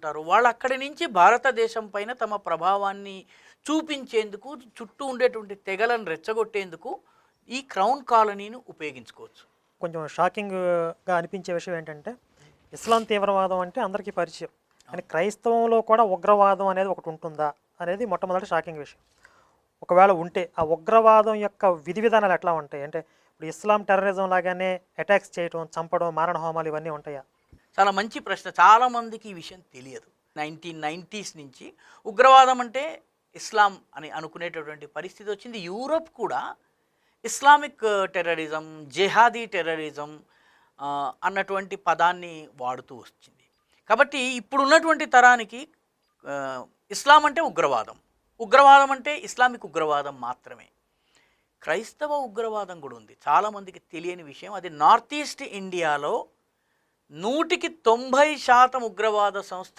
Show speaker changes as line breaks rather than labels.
ఉంటారు. వాళ్ళు అక్కడి నుంచి భారతదేశం పైన తమ ప్రభావాన్ని చూపించేందుకు చుట్టూ ఉండేటువంటి తెగలను రెచ్చగొట్టేందుకు ఈ క్రౌన్ కాలనీని ఉపయోగించుకోవచ్చు.
కొంచెం షాకింగ్గా అనిపించే విషయం ఏంటంటే ఇస్లాం తీవ్రవాదం అంటే అందరికీ పరిచయం. కానీ క్రైస్తవంలో కూడా ఉగ్రవాదం అనేది ఒకటి ఉంటుందా అనేది మొట్టమొదటి షాకింగ్ విషయం. ఒకవేళ ఉంటే ఆ ఉగ్రవాదం యొక్క విధి విధానాలు ఎట్లా ఉంటాయి? అంటే ఇప్పుడు ఇస్లాం టెర్రరిజం లాగానే అటాక్స్ చేయటం చంపడం మారణ హోమాలు ఇవన్నీ ఉంటాయా?
చాలా మంచి ప్రశ్న. చాలామందికి ఈ విషయం తెలియదు. నైన్టీన్ నైంటీస్ నుంచి ఉగ్రవాదం అంటే ఇస్లాం అని అనుకునేటటువంటి పరిస్థితి వచ్చింది. యూరోప్ కూడా ఇస్లామిక్ టెర్రరిజం జెహాదీ టెర్రరిజం అన్నటువంటి పదాన్ని వాడుతూ వచ్చింది. కాబట్టి ఇప్పుడున్నటువంటి తరానికి ఇస్లాం అంటే ఉగ్రవాదం. ఉగ్రవాదం అంటే ఇస్లామిక్ ఉగ్రవాదం మాత్రమే. క్రైస్తవ ఉగ్రవాదం కూడా ఉంది. చాలామందికి తెలియని విషయం. అది నార్త్ ఈస్ట్ ఇండియాలో నూటికి తొంభై శాతం ఉగ్రవాద సంస్థ